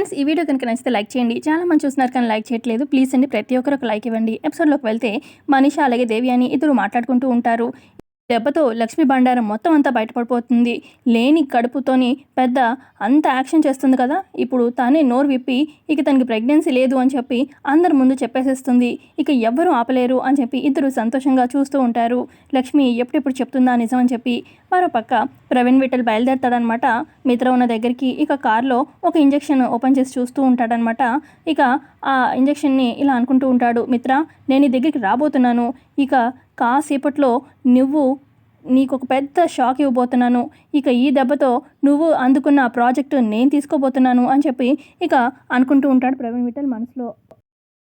Friends ఈ video కనుక నచ్చితే లైక్ చేయండి. చాలా మంది చూస్తున్నారు కానీ లైక్ చేయట్లేదు. ప్లీజ్ అండి ప్రతి ఒక్కరు ఒక లైక్ ఇవ్వండి. ఎపిసోడ్లోకి వెళ్తే మనీషా అలాగే దేవి అని ఇద్దరు మాట్లాడుకుంటూ ఉంటారు. దెబ్బతో లక్ష్మీ బండారం మొత్తం అంతా బయటపడిపోతుంది. లేని కడుపుతోని పెద్ద అంత యాక్షన్ చేస్తుంది కదా? ఇప్పుడు తానే నోరు విప్పి ఇక తనకి ప్రెగ్నెన్సీ లేదు అని చెప్పి అందరి ముందు చెప్పేసేస్తుంది. ఇక ఎవ్వరూ ఆపలేరు అని చెప్పి ఇద్దరు సంతోషంగా చూస్తూ ఉంటారు. లక్ష్మి ఎప్పుడెప్పుడు చెప్తుందా నిజం అని చెప్పి మరో పక్క ప్రవీణ్ విఠల్ బయలుదేరతాడనమాట. మిత్ర ఉన్న దగ్గరికి ఇక కార్లో ఒక ఇంజెక్షన్ ఓపెన్ చేసి చూస్తూ ఉంటాడనమాట. ఇక ఆ ఇంజెక్షన్ని ఇలా అనుకుంటూ ఉంటాడు. మిత్ర నేను ఈ దగ్గరికి రాబోతున్నాను. ఇక కాసేపట్లో నువ్వు నీకు ఒక పెద్ద షాక్ ఇవ్వబోతున్నాను. ఇక ఈ దెబ్బతో నువ్వు అందుకున్న ఆ ప్రాజెక్టు నేను తీసుకోబోతున్నాను అని చెప్పి ఇక అనుకుంటూ ఉంటాడు ప్రవీణ్ విఠల్ మనసులో.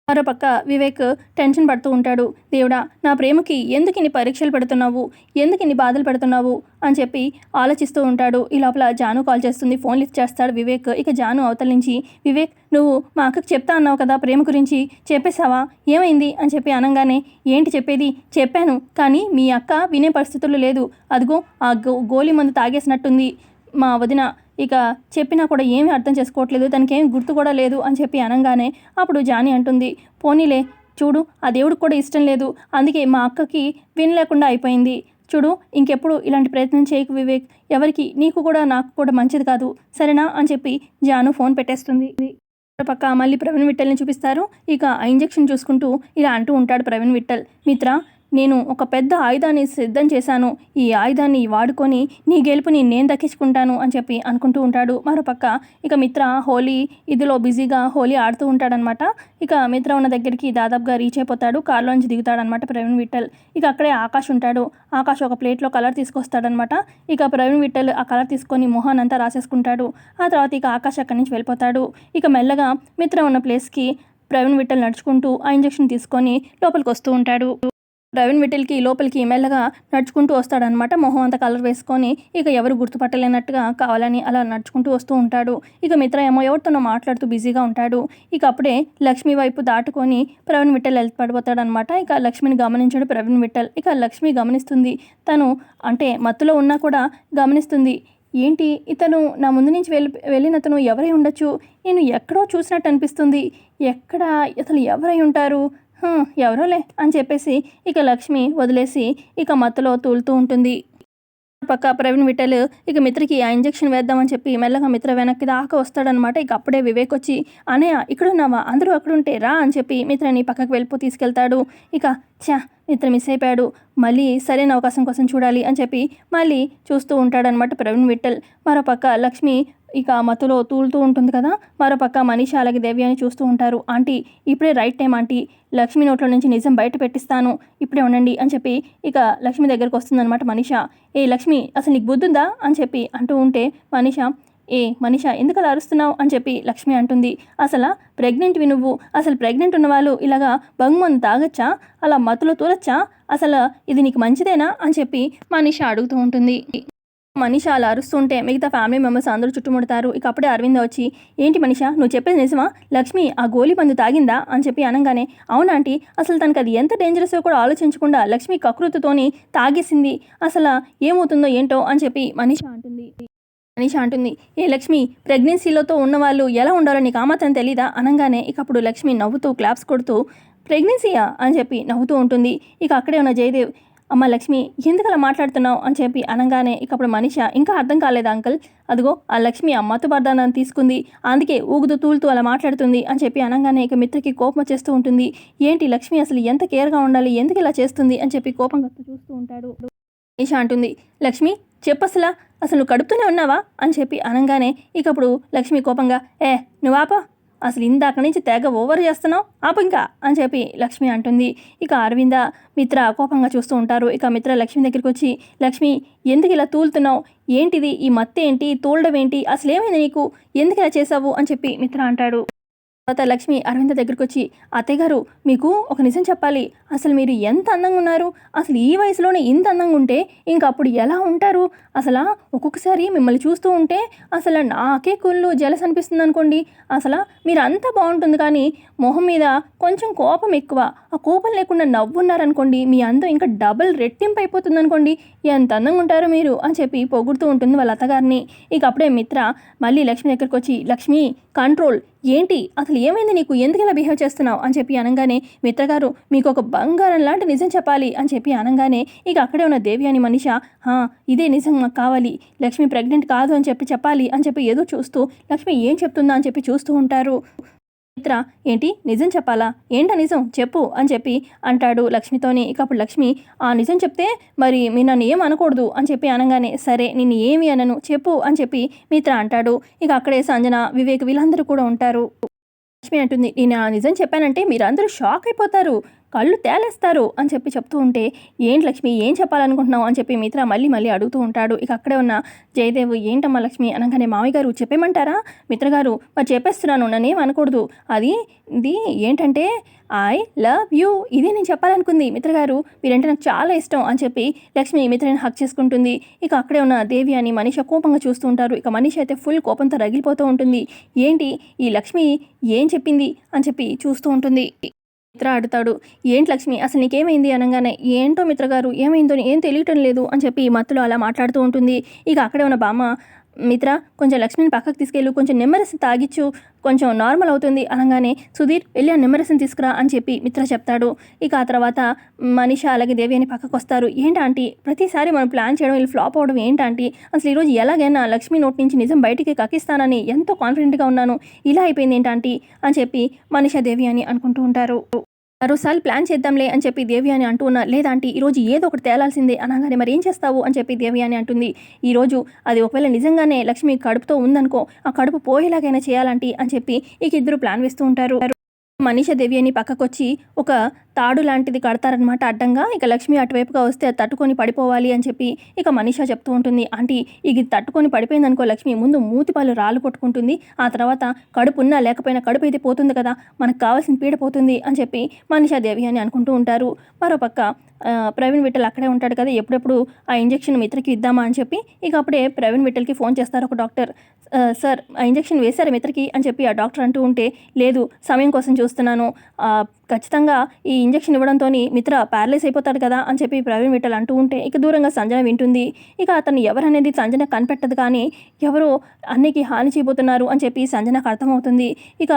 మరోపక్క వివేక్ టెన్షన్ పడుతూ ఉంటాడు. దేవుడా నా ప్రేమకి ఎందుకు ఇన్ని పరీక్షలు పెడుతున్నావు? ఎందుకు ఇన్ని బాధలు పెడుతున్నావు? అని చెప్పి ఆలోచిస్తూ ఉంటాడు. ఈ లోపల జాను కాల్ చేస్తుంది. ఫోన్ లిఫ్ట్ చేస్తాడు వివేక్. ఇక జాను అవతల నుంచి వివేక్ నువ్వు మా అక్కకి చెప్తా అన్నావు కదా ప్రేమ గురించి. చెప్పేశావా? ఏమైంది? అని చెప్పి అనగానే ఏంటి చెప్పేది? చెప్పాను. కానీ మీ అక్క వినే పరిస్థితుల్లో లేదు. అదిగో ఆ గో గోళీ మందు తాగేసినట్టుంది మా వదిన. ఇక చెప్పినా కూడా ఏమీ అర్థం చేసుకోవట్లేదు తనకి ఏమి గుర్తు కూడా లేదు అని చెప్పి అనగానే అప్పుడు జానీ అంటుంది పోనీలే చూడు ఆ దేవుడికి కూడా ఇష్టం లేదు అందుకే మా అక్కకి వినలేకుండా అయిపోయింది. చూడు ఇంకెప్పుడు ఇలాంటి ప్రయత్నం చేయకు వివేక్ ఎవరికి నీకు కూడా నాకు కూడా మంచిది కాదు సరేనా? అని చెప్పి జాను ఫోన్ పెట్టేస్తుంది. పక్క మళ్ళీ ప్రవీణ్ విట్టల్ని చూపిస్తారు ఇక ఆ ఇంజెక్షన్ చూసుకుంటూ ఇలా అంటూ ఉంటాడు ప్రవీణ్ విట్టల్ మిత్ర నేను ఒక పెద్ద ఆయుధాన్ని సిద్ధం చేశాను. ఈ ఆయుధాన్ని వాడుకొని నీ గెలుపుని నేను దక్కించుకుంటాను అని చెప్పి అనుకుంటూ ఉంటాడు. మరోపక్క ఇక మిత్ర హోలీ ఇదిలో బిజీగా హోలీ ఆడుతూ ఉంటాడనమాట ఇక మిత్ర ఉన్న దగ్గరికి దాదాపుగా రీచ్ అయిపోతాడు. కారులోంచి దిగుతాడనమాట ప్రవీణ్ విఠల్. ఇక అక్కడే ఆకాష్ ఉంటాడు. ఆకాష్ ఒక ప్లేట్లో కలర్ తీసుకొస్తాడనమాట ఇక ప్రవీణ్ విఠల్ ఆ కలర్ తీసుకొని మొహాన్ అంతా రాసేసుకుంటాడు. ఆ తర్వాత ఇక ఆకాష్ అక్కడి నుంచి వెళ్ళిపోతాడు. ఇక మెల్లగా మిత్ర ఉన్న ప్లేస్కి ప్రవీణ్ విఠల్ నడుచుకుంటూ ఆ ఇంజెక్షన్ తీసుకొని లోపలికి వస్తూ ఉంటాడు. ప్రవీణ్ విటిల్కి లోపలికి మెల్లగా నడుచుకుంటూ వస్తాడనమాట మొహం అంతా కలర్ వేసుకొని ఇక ఎవరు గుర్తుపట్టలేనట్టుగా కావాలని అలా నడుచుకుంటూ వస్తూ ఉంటాడు. ఇక మిత్ర ఏమో ఎవరితోనో మాట్లాడుతూ బిజీగా ఉంటాడు. ఇక అప్పుడే లక్ష్మి వైపు దాటుకొని ప్రవీణ్ విఠల్ వెళ్ళిపడిపోతాడనమాట ఇక లక్ష్మిని గమనించాడు ప్రవీణ్ విఠల్. ఇక లక్ష్మి గమనిస్తుంది. తను అంటే మత్తులో ఉన్నా కూడా గమనిస్తుంది. ఏంటి? ఇతను నా ముందు నుంచి వెళ్ళి వెళ్ళినతను ఎవరై ఉండొచ్చు? నేను ఎక్కడో చూసినట్టు అనిపిస్తుంది. ఎక్కడ? అసలు ఎవరై ఉంటారు? ఎవరోలే అని చెప్పేసి ఇక లక్ష్మి వదిలేసి ఇక మత్తులో తూలుతూ ఉంటుంది. పక్క ప్రవీణ్ విఠల్ ఇక మిత్రకి ఆ ఇంజెక్షన్ వేద్దామని చెప్పి మెల్లగా మిత్ర వెనక్కి దాకా వస్తాడనమాట ఇక అప్పుడే వివేక్ వచ్చి అనే ఇక్కడున్నావా? అందరూ అక్కడ ఉంటే రా అని చెప్పి మిత్రని పక్కకు వెళ్ళిపో తీసుకెళ్తాడు. ఇక ఛా ఇతను మిస్ అయిపోయాడు. మళ్ళీ సరైన అవకాశం కోసం చూడాలి అని చెప్పి మళ్ళీ చూస్తూ ఉంటాడనమాట ప్రవీణ్ విఠల్. మరోపక్క లక్ష్మి ఇక మతులో తూలుతూ ఉంటుంది కదా? మరోపక్క మనీష అలాగే దేవి అని చూస్తూ ఉంటారు. ఆంటీ ఇప్పుడే రైట్ టైం ఆంటీ. లక్ష్మి నోట్లో నుంచి నిజం బయట పెట్టిస్తాను. ఇప్పుడే ఉండండి అని చెప్పి ఇక లక్ష్మి దగ్గరకు వస్తుందన్నమాట మనీష. ఏ లక్ష్మి అసలు నీకు బుద్ధుందా? అని చెప్పి అంటూ ఉంటే మనీష ఏ మనిష ఎందుకు అలా అరుస్తున్నావు? అని చెప్పి లక్ష్మి అంటుంది. అసలు ప్రెగ్నెంట్వి నువ్వు? అసలు ప్రెగ్నెంట్ ఉన్నవాళ్ళు ఇలాగా బంగుమందు తాగొచ్చా? అలా మత్తులో తూలొచ్చా? అసలు ఇది నీకు మంచిదేనా? అని చెప్పి మనిష అడుగుతూ ఉంటుంది. మనిష అలా అరుస్తుంటే మిగతా ఫ్యామిలీ మెంబర్స్ అందరూ చుట్టుముడతారు. ఇక అప్పుడే అరవింద వచ్చి ఏంటి మనిష నువ్వు చెప్పేది నిజమా? లక్ష్మి ఆ గోలీ మందు తాగిందా? అని చెప్పి అనగానే అవునాంటి అసలు తనకు అది ఎంత డేంజరస్ కూడా ఆలోచించకుండా లక్ష్మి కకృతితోని తాగేసింది. అసలు ఏమవుతుందో ఏంటో? అని చెప్పి మనిష అంటుంది. అనిష అంటుంది. ఏ లక్ష్మి ప్రెగ్నెన్సీలతో ఉన్నవాళ్ళు ఎలా ఉండాలో నీకు ఆమాత్రం తెలీదా? అనగానే ఇక అప్పుడు లక్ష్మి నవ్వుతూ క్లాప్స్ కొడుతూ ప్రెగ్నెన్సీయా? అని చెప్పి నవ్వుతూ ఉంటుంది. ఇక అక్కడే ఉన్న జయదేవ్ అమ్మ లక్ష్మి ఎందుకు అలా మాట్లాడుతున్నావు? అని చెప్పి అనగానే ఇక అప్పుడు మనిష ఇంకా అర్థం కాలేదు అంకుల్? అదిగో ఆ లక్ష్మి ఆ మత్తు పర్దానాన్ని తీసుకుంది. అందుకే ఊగుతూ తూలుతూ అలా మాట్లాడుతుంది అని చెప్పి అనగానే ఇక మిత్రకి కోపం చేస్తూ ఉంటుంది. ఏంటి లక్ష్మి అసలు ఎంత కేర్గా ఉండాలి? ఎందుకు ఇలా చేస్తుంది? అని చెప్పి కోపంగా చూస్తూ ఉంటాడు. మనిష అంటుంది లక్ష్మి చెప్పసలా అసలు కడుపుతూనే ఉన్నావా? అని చెప్పి అనగానే ఇక అప్పుడు లక్ష్మి కోపంగా ఏ నువ్వాపా? అసలు ఇందాక నుంచి తెగ ఓవర్ చేస్తున్నావు? ఆపు ఇంకా! అని చెప్పి లక్ష్మి అంటుంది. ఇక అరవింద మిత్ర కోపంగా చూస్తూ ఉంటారు. ఇక మిత్ర లక్ష్మి దగ్గరికి వచ్చి లక్ష్మి ఎందుకు ఇలా తూలుతున్నావు? ఏంటిది? ఈ మత్తేంటి? ఏంటి తూలడం ఏంటి అసలు ఏమైంది నీకు? ఎందుకు ఇలా చేసావు అని చెప్పి మిత్ర అంటాడు. తర్వాత లక్ష్మి అరవింద దగ్గరికి వచ్చి అత్తయ్యగారు మీకు ఒక నిజం చెప్పాలి. అసలు మీరు ఎంత అందంగా ఉన్నారు? అసలు ఈ వయసులోనే ఇంత అందంగా ఉంటే ఇంకా అప్పుడు ఎలా ఉంటారు? అసలు ఒక్కొక్కసారి మిమ్మల్ని చూస్తూ ఉంటే అసలు నాకే కుళ్ళు జలస్ అనిపిస్తుంది అనుకోండి. అసలు మీరు అంత బాగుంటుంది కానీ మొహం మీద కొంచెం కోపం ఎక్కువ. ఆ కోపం లేకుండా నవ్వున్నారనుకోండి మీ అందం ఇంకా డబుల్ రెట్టింపు అయిపోతుంది అనుకోండి. ఎంత అందంగా ఉంటారో మీరు? అని చెప్పి పొగుడుతూ ఉంటుంది వాళ్ళ అత్తగారిని. ఇక అప్పుడే మిత్ర మళ్ళీ లక్ష్మి దగ్గరికి వచ్చి లక్ష్మి కంట్రోల్. ఏంటి? అసలు ఏమైంది నీకు? ఎందుకు ఇలా బిహేవ్ చేస్తున్నావు? అని చెప్పి అనగానే మిత్రగారు మీకు ఒక బంగారం లాంటి నిజం చెప్పాలి అని చెప్పి అనగానే ఇక అక్కడే ఉన్న దేవి అని మనిష ఇదే నిజం మాకు కావాలి. లక్ష్మి ప్రెగ్నెంట్ కాదు అని చెప్పి చెప్పాలి అని చెప్పి ఏదో చూస్తూ లక్ష్మి ఏం చెప్తుందా? అని చెప్పి చూస్తూ ఉంటారు. మిత్ర ఏంటి? నిజం చెప్పాలా? ఏంటా నిజం? చెప్పు అని చెప్పి అంటాడు లక్ష్మితోని. ఇక అప్పుడు లక్ష్మి ఆ నిజం చెప్తే మరి మీ నన్ను ఏం అనకూడదు? అని చెప్పి అనగానే సరే నిన్ను ఏమి అనను చెప్పు అని చెప్పి మిత్ర అంటాడు. ఇక అక్కడే సంజన వివేక్ వీళ్ళందరూ కూడా ఉంటారు. లక్ష్మి అంటుంది నేను ఆ నిజం చెప్పానంటే మీరందరూ షాక్ అయిపోతారు. కళ్ళు తేలేస్తారు అని చెప్పి చెప్తూ ఉంటే ఏంటి లక్ష్మి? ఏం చెప్పాలనుకుంటున్నావు? అని చెప్పి మిత్ర మళ్ళీ మళ్ళీ అడుగుతూ ఉంటాడు. ఇక అక్కడే ఉన్న జయదేవ్ ఏంటమ్మా లక్ష్మి? అనగానే మామయ్య గారు చెప్పేమంటారా మిత్ర గారు మరి చెప్పేస్తున్నాను నన్నేం అనకూడదు. అది ఇది ఏంటంటే ఐ లవ్ యూ. ఇదే నేను చెప్పాలనుకుంది. మిత్ర గారు మీరంటే నాకు చాలా ఇష్టం అని చెప్పి లక్ష్మి మిత్రని హక్ చేసుకుంటుంది. ఇక అక్కడే ఉన్న దేవి అని మనిషి కోపంగా చూస్తూ ఉంటారు. ఇక మనిషి అయితే ఫుల్ కోపంతో రగిలిపోతూ ఉంటుంది. ఏంటి? ఈ లక్ష్మి ఏం చెప్పింది? అని చెప్పి చూస్తూ ఉంటుంది. మిత్ర అడుతాడు ఏంటి లక్ష్మి? అసలు నీకేమైంది? అనగానే ఏంటో మిత్ర గారు? ఏమైందో ఏం తెలియటం లేదు అని చెప్పి మత్తులో అలా మాట్లాడుతూ ఉంటుంది. ఇక అక్కడే ఉన్న బామ్మ మిత్ర కొంచెం లక్ష్మిని పక్కకు తీసుకెళ్ళు. కొంచెం నిమ్మరసం తాగిచ్చు. కొంచెం నార్మల్ అవుతుంది అనగానే సుధీర్ వెళ్ళి ఆ నిమ్మరసం తీసుకురా అని చెప్పి మిత్ర చెప్తాడు. ఇక ఆ తర్వాత మనిష అలాగే దేవి అని పక్కకు వస్తారు. ఏంటంటే ప్రతిసారి మనం ప్లాన్ చేయడం వీళ్ళు ఫ్లాప్ అవడం ఏంటంటే అసలు ఈరోజు ఎలాగైనా లక్ష్మి నోటి నుంచి నిజం బయటికి కక్కిస్తానని ఎంతో కాన్ఫిడెంట్గా ఉన్నాను. ఇలా అయిపోయింది ఏంటంటే అని చెప్పి మనిష దేవి అని అనుకుంటూ ఉంటారు. మరోసారి ప్లాన్ చేద్దాంలే అని చెప్పి దేవి అని అంటూ లేదా అంటే ఈరోజు ఏదో ఒకటి తేలాల్సిందే అనగానే మరి ఏం చేస్తావు? అని చెప్పి దేవి అని అంటుంది. ఈరోజు అది ఒకవేళ నిజంగానే లక్ష్మి కడుపుతో ఉందనుకో ఆ కడుపు పోయేలాగైనా చేయాలంటే అని చెప్పి ఇక ఇద్దరు ప్లాన్ వేస్తూ ఉంటారు. మనీషా దేవి అని పక్కకొచ్చి ఒక తాడు లాంటిది కడతారనమాట అడ్డంగా. ఇక లక్ష్మి అటువైపుగా వస్తే తట్టుకొని పడిపోవాలి అని చెప్పి ఇక మనీషా చెప్తూ ఉంటుంది. ఆంటీ ఇది తట్టుకొని పడిపోయిందనుకో లక్ష్మి ముందు మూతిపాలు రాళ్ళు కొట్టుకుంటుంది. ఆ తర్వాత కడుపు ఉన్నా లేకపోయినా కడుపు అయితే పోతుంది కదా మనకు కావాల్సిన పీడ పోతుంది అని చెప్పి మనీషా దేవి అని అనుకుంటూ ఉంటారు. మరోపక్క ప్రవీణ్ విఠల్ అక్కడే ఉంటాడు కదా ఎప్పుడెప్పుడు ఆ ఇంజెక్షన్ మిత్రకి ఇద్దామా అని చెప్పి ఇక అప్పుడే ప్రవీణ్ విఠల్కి ఫోన్ చేస్తారు ఒక డాక్టర్. సార్ ఆ ఇంజెక్షన్ వేశారు మిత్రకి? అని చెప్పి ఆ డాక్టర్ అంటూ ఉంటే లేదు సమయం కోసం చూస్తున్నాను. ఖచ్చితంగా ఈ ఇంజెక్షన్ ఇవ్వడంతో మిత్ర ప్యారలైస్ అయిపోతాడు కదా అని చెప్పి ప్రవీణ్ విఠల్ అంటూ ఉంటే ఇక దూరంగా సంజన వింటుంది. ఇక అతను ఎవరనేది సంజన కనిపెట్టదు కానీ ఎవరో అన్నికి హాని చేయబోతున్నారు అని చెప్పి సంజనకు అర్థమవుతుంది. ఇక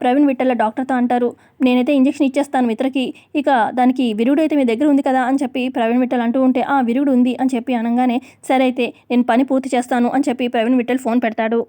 ప్రవీణ్ విఠల డాక్టర్తో అంటారు నేనైతే ఇంజెక్షన్ ఇచ్చేస్తాను మిత్రకి ఇక దానికి విరుగుడు అయితే మీ దగ్గర ఉంది కదా అని చెప్పి ప్రవీణ్ విఠల్ అంటూ ఉంటే ఆ విరుగుడు ఉంది అని చెప్పి అనగానే సరే అయితే నేను పని పూర్తి చేస్తాను అని చెప్పి ప్రవీణ్ విఠల్ ఫోన్ పెడతాడు.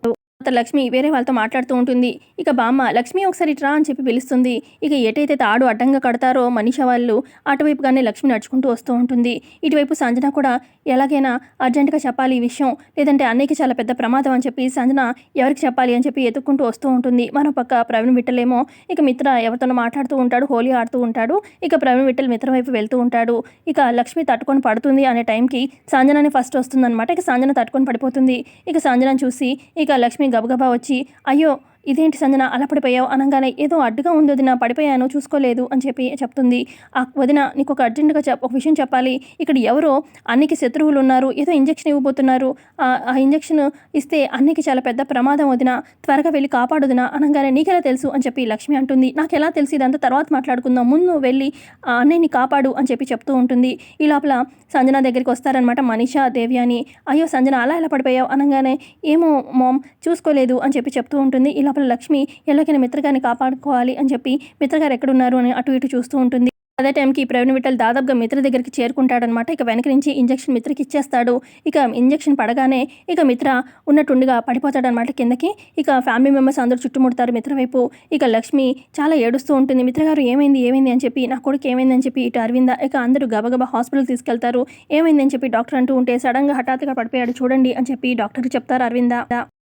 లక్ష్మి వేరే వాళ్ళతో మాట్లాడుతూ ఉంటుంది. ఇక బామ్మ లక్ష్మి ఒకసారి ట్రా అని చెప్పి పిలుస్తుంది. ఇక ఎటైతే తాడు అడ్డంగా కడతారో మనిషి వాళ్ళు అటువైపుగానే లక్ష్మి నడుచుకుంటూ వస్తూ ఉంటుంది. ఇటువైపు సంజన కూడా ఎలాగైనా అర్జెంటుగా చెప్పాలి ఈ విషయం. లేదంటే అన్నయ్యకి చాలా పెద్ద ప్రమాదం అని చెప్పి సంజన ఎవరికి చెప్పాలి అని చెప్పి ఎత్తుక్కుంటూ వస్తూ ఉంటుంది. మరోపక్క ప్రవీణ్ విట్టలేమో ఇక మిత్ర ఎవరితోనో మాట్లాడుతూ ఉంటాడు హోలీ ఆడుతూ ఉంటాడు. ఇక ప్రవీణ్ విట్టల్ మిత్ర వైపు వెళ్తూ ఉంటాడు. ఇక లక్ష్మి తట్టుకొని పడుతుంది అనే టైంకి సంజనని ఫస్ట్ వస్తుందన్నమాట. ఇక సంజన తట్టుకొని పడిపోతుంది. ఇక సంజనని చూసి ఇక లక్ష్మి గబగబా వచ్చి అయ్యో ఇదేంటి సంజన అలా పడిపోయావు? అనగానే ఏదో అడ్డుగా ఉంది వదిన పడిపోయాను చూసుకోలేదు అని చెప్పి చెప్తుంది. ఆ వదిన నీకు ఒక అర్జెంటుగా చెప్ ఒక విషయం చెప్పాలి. ఇక్కడ ఎవరో అన్నికి శత్రువులు ఉన్నారు ఏదో ఇంజెక్షన్ ఇవ్వబోతున్నారు. ఆ ఆ ఇంజెక్షన్ ఇస్తే అన్నికి చాలా పెద్ద ప్రమాదం వదిన. త్వరగా వెళ్ళి కాపాడుదిన అనగానే నీకెలా తెలుసు? అని చెప్పి లక్ష్మి అంటుంది. నాకు ఎలా తెలిసి ఇదంతా? తర్వాత మాట్లాడుకుందాం. ముందు వెళ్ళి ఆ అన్నయ్యని కాపాడు అని చెప్పి చెప్తూ ఉంటుంది. ఈ లోపల సంజన దగ్గరికి వస్తారనమాట మనీషా దేవి అని. అయ్యో సంజన అలా ఎలా పడిపోయావు? అనగానే ఏమో మామ్ చూసుకోలేదు అని చెప్పి చెప్తూ ఉంటుంది. ఇలా లోపల లక్ష్మి ఎలాగైనా మిత్రగారిని కాపాడుకోవాలి అని చెప్పి మిత్రగారు ఎక్కడున్నారు అని అటు ఇటు చూస్తూ ఉంటుంది. అదే టైంకి ప్రవీణ్ విఠల్ దాదాపుగా మిత్ర దగ్గరికి చేరుకుంటాడనమాట ఇక వెనక నుంచి ఇంజెక్షన్ మిత్రకి ఇచ్చేస్తాడు. ఇక ఇంజెక్షన్ పడగానే ఇక మిత్ర ఉన్నట్టుండిగా పడిపోతాడనమాట కిందకి. ఇక ఫ్యామిలీ మెంబర్స్ అందరూ చుట్టుముడతారు మిత్ర వైపు. ఇక లక్ష్మి చాలా ఏడుస్తూ ఉంటుంది. మిత్ర గారు ఏమైంది? ఏమైంది? అని చెప్పి నా కొడుకు ఏమైంది? అని చెప్పి ఇటు అరవింద ఇక అందరూ గబగబా హాస్పిటల్ తీసుకెళ్తారు. ఏమైంది? అని చెప్పి డాక్టర్ అంటూ ఉంటే సడన్గా హఠాత్తుగా పడిపోయాడు. చూడండి అని చెప్పి డాక్టర్కి చెప్తారు అరవింద.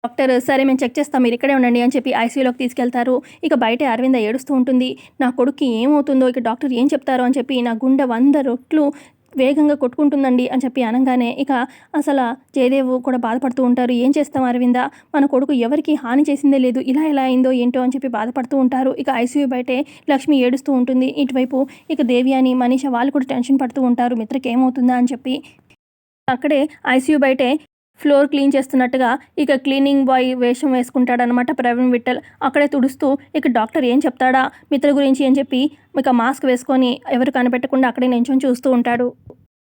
డాక్టర్ సరే మేము చెక్ చేస్తాం మీరు ఇక్కడే ఉండండి అని చెప్పి ఐసీయూలోకి తీసుకెళ్తారు. ఇక బయట అరవింద ఏడుస్తూ ఉంటుంది. నా కొడుక్కి ఏమవుతుందో ఇక డాక్టర్ ఏం చెప్తారో అని చెప్పి నా గుండె వంద రొట్లు వేగంగా కొట్టుకుంటుందండి అని చెప్పి అనగానే ఇక అసలు జయదేవ్ కూడా బాధపడుతూ ఉంటారు. ఏం చేస్తాం అరవింద? మన కొడుకు ఎవరికి హాని చేసిందే లేదు. ఇలా ఎలా అయిందో ఏంటో అని చెప్పి బాధపడుతూ ఉంటారు. ఇక ఐసీయూ బయటే లక్ష్మి ఏడుస్తూ ఉంటుంది. ఇటువైపు ఇక దేవి అని మనీష వాళ్ళు కూడా టెన్షన్ పడుతూ ఉంటారు. మిత్రకి ఏమవుతుందా? అని చెప్పి అక్కడే ఐసీయూ బయటే ఫ్లోర్ క్లీన్ చేస్తున్నట్టుగా ఇక క్లీనింగ్ బాయ్ వేషం వేసుకుంటాడనమాట ప్రవీణ్ విఠల్. అక్కడే తుడుస్తూ ఇక డాక్టర్ ఏం చెప్తాడా? మిత్ర గురించి అని చెప్పి? ఇక మాస్క్ వేసుకొని ఎవరు కనిపెట్టకుండా అక్కడే నించొని చూస్తూ ఉంటాడు.